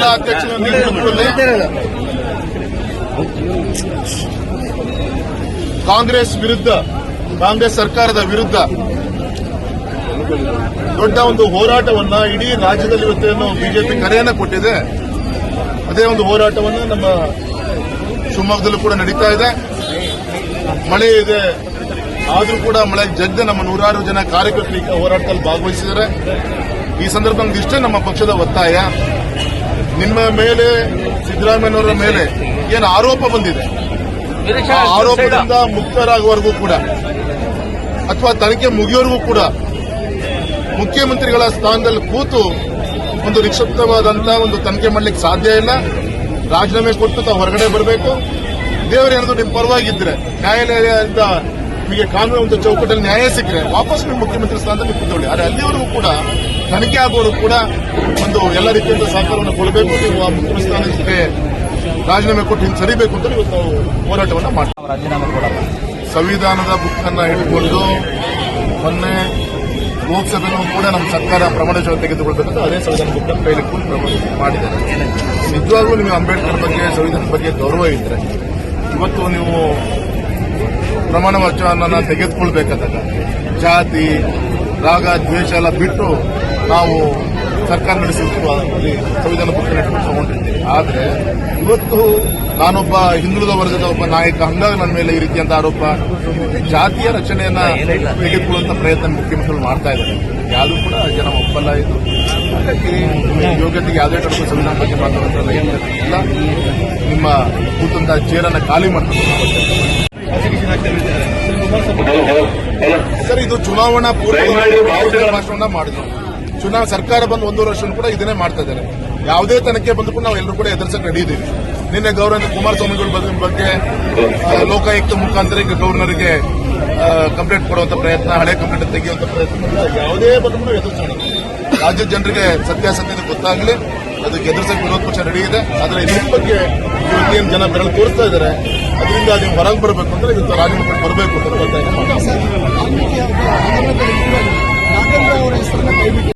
ಜಿಲ್ಲಾ ಅಧ್ಯಕ್ಷರ ಕಾಂಗ್ರೆಸ್ ವಿರುದ್ಧ ಕಾಂಗ್ರೆಸ್ ಸರ್ಕಾರದ ವಿರುದ್ಧ ದೊಡ್ಡ ಒಂದು ಹೋರಾಟವನ್ನ ಇಡೀ ರಾಜ್ಯದಲ್ಲಿ ಇವತ್ತೇನು ಬಿಜೆಪಿ ಕರೆಯನ್ನ ಕೊಟ್ಟಿದೆ. ಅದೇ ಒಂದು ಹೋರಾಟವನ್ನು ನಮ್ಮ ಶಿವಮೊಗ್ಗದಲ್ಲೂ ಕೂಡ ನಡೀತಾ ಇದೆ. ಮಳೆ ಇದೆ. ಆದರೂ ಕೂಡ ಮಳೆ ಜಗ್ಗ ನಮ್ಮ ನೂರಾರು ಜನ ಕಾರ್ಯಕರ್ತರು ಈ ಹೋರಾಟದಲ್ಲಿ ಭಾಗವಹಿಸಿದ್ದಾರೆ. ಈ ಸಂದರ್ಭದಲ್ಲಿ ಇಷ್ಟೇ ನಮ್ಮ ಪಕ್ಷದ ಒತ್ತಾಯ. ನಿಮ್ಮ ಮೇಲೆ ಸಿದ್ದರಾಮಯ್ಯನವರ ಮೇಲೆ ಏನು ಆರೋಪ ಬಂದಿದೆ? ಆ ಆರೋಪದಿಂದ ಮುಕ್ತರಾಗುವವರೆಗೂ ಕೂಡ ಅಥವಾ ತನಿಖೆ ಮುಗಿಯೋವರೆಗೂ ಕೂಡ ಮುಖ್ಯಮಂತ್ರಿಗಳ ಸ್ಥಾನದಲ್ಲಿ ಕೂತು ಒಂದು ನಿಕ್ಷಿಪ್ತವಾದಂತಹ ಒಂದು ತನಿಖೆ ಮಾಡಲಿಕ್ಕೆ ಸಾಧ್ಯ ಇಲ್ಲ. ರಾಜೀನಾಮೆ ಕೊಟ್ಟು ತಾವು ಹೊರಗಡೆ ಬರಬೇಕು. ದೇವರೇನಾದ್ರು ನಿಮ್ಮ ಪರವಾಗಿದ್ರೆ ನ್ಯಾಯಾಲಯದಿಂದ ನಿಮಗೆ ಕಾನೂನು ಒಂದು ಚೌಕಟ್ಟಲ್ಲಿ ನ್ಯಾಯ ಸಿಕ್ಕರೆ ವಾಪಸ್ ನಿಮ್ಮ ಮುಖ್ಯಮಂತ್ರಿ ಸ್ಥಾನದಲ್ಲಿ ಕೂತ್ಕೊಳ್ಳಿ. ಆದರೆ ಅಲ್ಲಿವರೆಗೂ ಕೂಡ ತನಿಖೆ ಆಗೋರು ಕೂಡ ಒಂದು ಎಲ್ಲ ರೀತಿಯಿಂದ ಸಹಕಾರವನ್ನು ಕೊಡಬೇಕು ನೀವು ಆ ಸ್ಥಾನಕ್ಕೆ ರಾಜೀನಾಮೆ ಕೊಟ್ಟು ಹಿಂದೆ ಸರಿಬೇಕು ಅಂತ ಇವತ್ತು ನಾವು ಹೋರಾಟವನ್ನು ಮಾಡ್ತೀವಿ. ರಾಜೀನಾಮೆ ಕೊಡಲ್ಲ. ಸಂವಿಧಾನದ ಬುಕ್ ಅನ್ನ ಇಟ್ಕೊಂಡು ಮೊನ್ನೆ ಲೋಕಸಭೆಯೂ ಕೂಡ ನಮ್ಮ ಸರ್ಕಾರ ಪ್ರಮಾಣ ವಚನ ತೆಗೆದುಕೊಳ್ಬೇಕಂತ ಅದೇ ಸಂವಿಧಾನ ಬುಕ್ ಕೈಲಿ ಕೂಡ ಪ್ರಮಾಣ ಮಾಡಿದ್ದಾರೆ. ನಿಜವಾಗ್ಲೂ ನಿಮಗೆ ಅಂಬೇಡ್ಕರ್ ಬಗ್ಗೆ ಸಂವಿಧಾನದ ಬಗ್ಗೆ ಗೌರವ ಇದ್ರೆ ಇವತ್ತು ನೀವು ಪ್ರಮಾಣ ವಚನ ತೆಗೆದುಕೊಳ್ಬೇಕಾದಾಗ ಜಾತಿ ರಾಗ ದ್ವೇಷ ಎಲ್ಲ ಬಿಟ್ಟು ನಾವು ಸರ್ಕಾರ ನಡೆಸಿದ್ದು ಅಲ್ಲಿ ಸಂವಿಧಾನ ಇಟ್ಕೊಂಡು ತಗೊಂಡಿರ್ತೀವಿ ಆದರೆ ಇವತ್ತು ನಾನೊಬ್ಬ ಹಿಂದುಳಿದ ವರ್ಗದ ಒಬ್ಬ ನಾಯಕ ಹಂಗಾಗಿ ನನ್ನ ಮೇಲೆ ಈ ರೀತಿಯಂತ ಆರೋಪ ಜಾತಿಯ ರಚನೆಯನ್ನ ತೆಗೆದುಕೊಳ್ಳುವಂತ ಪ್ರಯತ್ನ ಮುಖ್ಯಮಂತ್ರಿಗಳು ಮಾಡ್ತಾ ಇದ್ದಾರೆ. ಯಾರು ಕೂಡ ಜನ ಒಪ್ಪಲ್ಲ ಇದು. ಹಾಗಾಗಿ ಯೋಗ್ಯತೆಗೆ ಯಾವುದೇ ತರಹದ ಸಂವಿಧಾನ ಬಗ್ಗೆ ಮಾತಾಡೋದ್ರಲ್ಲ ಇಲ್ಲ. ನಿಮ್ಮ ಕೂತಂತ ಚೇರನ್ನ ಖಾಲಿ ಮಾಡ್ತಾರೆ ಸರ್ ಇದು ಚುನಾವಣಾ ಪೂರ್ವ ಭಾಷಣ ಮಾಡಿದ್ರು. ಚುನಾವ ಸರ್ಕಾರ ಬಂದು ಒಂದೂವರೆ ವರ್ಷ ಕೂಡ ಇದನ್ನೇ ಮಾಡ್ತಾ ಇದ್ದಾರೆ. ಯಾವುದೇ ತನಿಖೆ ಬಂದು ಕೂಡ ನಾವು ಎಲ್ಲರೂ ಕೂಡ ಎದುರಿಸಕ್ಕೆ ರೆಡಿ ಇದ್ದೀವಿ ನಿನ್ನೆ ಗೌರವ ಕುಮಾರಸ್ವಾಮಿಗಳ ಬಗ್ಗೆ ಬಗ್ಗೆ ಲೋಕಾಯುಕ್ತ ಮುಖಾಂತರ ಈಗ ಗವರ್ನರ್ಗೆ ಕಂಪ್ಲೇಂಟ್ ಕೊಡುವಂತ ಪ್ರಯತ್ನ, ಹಳೆ ಕಂಪ್ಲೇಂಟ್ ತೆಗೆಯುವಂತ ಪ್ರಯತ್ನ ಯಾವುದೇ ಬಂದು ನಾವು ಎದುರಿಸೋಣ. ರಾಜ್ಯದ ಜನರಿಗೆ ಸತ್ಯಾಸತ್ಯತೆ ಗೊತ್ತಾಗಲಿ, ಅದಕ್ಕೆ ಎದುರಿಸಕ್ಕೆ ವಿರೋಧ ಪಕ್ಷ ರೆಡಿ ಇದೆ. ಆದರೆ ಇದ್ರ ಬಗ್ಗೆ ಇವತ್ತೇನು ಜನ ಬೆರಳು ತೋರಿಸ್ತಾ ಇದ್ದಾರೆ, ಅದರಿಂದ ನೀವು ಹೊರಗೆ ಬರಬೇಕು ಅಂದ್ರೆ ಇವತ್ತು ರಾಜೀನಾಮೆ ಬರಬೇಕು ಅಂತ ಒತ್ತಾಯ